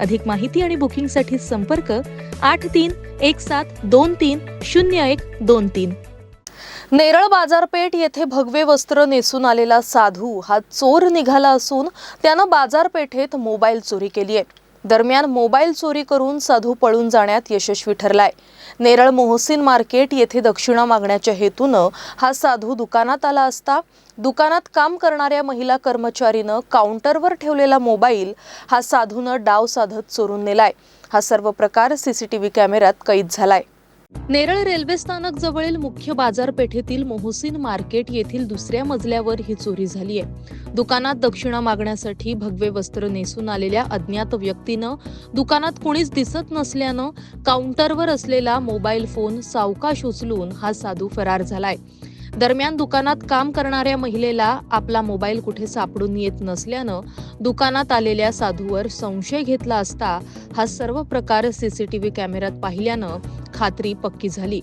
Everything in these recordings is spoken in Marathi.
अधिक माहिती आणि बुकिंगसाठी संपर्क आठ तीन एक सात दोन तीन शून्य एक दोन तीन. नेरळ बाजारपेठ येथे भगवे वस्त्र नेसून आलेला साधू हा चोर निघाला असून त्यानं बाजारपेठेत मोबाईल चोरी केली आहे. दरम्यान मोबाईल चोरी करून साधू पळून जाण्यात यशस्वी ठरलाय. नेरळ मोहसिन मार्केट येथे दक्षिणा मागण्याच्या हेतूनं हा साधू दुकानात आला असता दुकानात काम करणाऱ्या महिला कर्मचारीनं काउंटरवर ठेवलेला मोबाईल हा साधूनं डाव साधत चोरून नेलाय. हा सर्व प्रकार सीसीटीव्ही कॅमेऱ्यात कैद झालाय. नेरळ रेल्वे स्थानक जवळील मुख्य बाजारपेठेतील मोहसिन मार्केट येथील दुसऱ्या मजल्यावर ही चोरी झाली आहे. दुकानात दक्षिणा मागण्यासाठी भगवे वस्त्र नेसून आलेल्या अज्ञात व्यक्तीनं दुकानात कुणीच दिसत नसल्यानं काउंटरवर असलेला मोबाईल फोन सावकाश उचलून हा साधू फरार झालाय. दरम्यान दुकानात काम करणाऱ्या महिलेला आपला मोबाईल कुठे सापडून येत नसल्यानं दुकानात आलेल्या साधूवर संशय घेतला असता हा सर्व प्रकार सीसीटीव्ही कॅमेऱ्यात पाहिल्यानं खात्री पक्की झाली.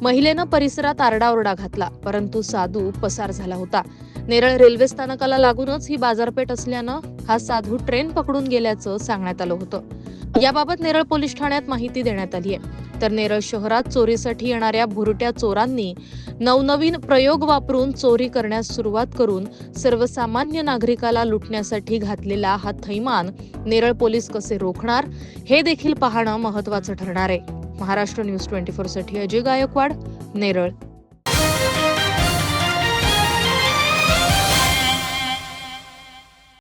महिलेनं परिसरात आरडाओरडा घातला परंतु साधू पसार झाला होता. नेरळ रेल्वे स्थानकाला लागूनच ही बाजारपेठ असल्यानं हा साधू ट्रेन पकडून गेल्याचं सांगण्यात आलं होतं. याबाबत नेरळ पोलीस ठाण्यात माहिती देण्यात आली आहे. तर नेरळ शहरात चोरीसाठी येणाऱ्या भुरट्या चोरांनी नवनवीन प्रयोग वापरून चोरी करण्यास सुरुवात करून सर्वसामान्य नागरिकाला लुटण्यासाठी घातलेला हा थैमान नेरळ पोलीस कसे रोखणार हे देखील पाहणं महत्वाचं ठरणार आहे. महाराष्ट्र न्यूज ट्वेंटी फोरसाठी अजय गायकवाड नेरळ.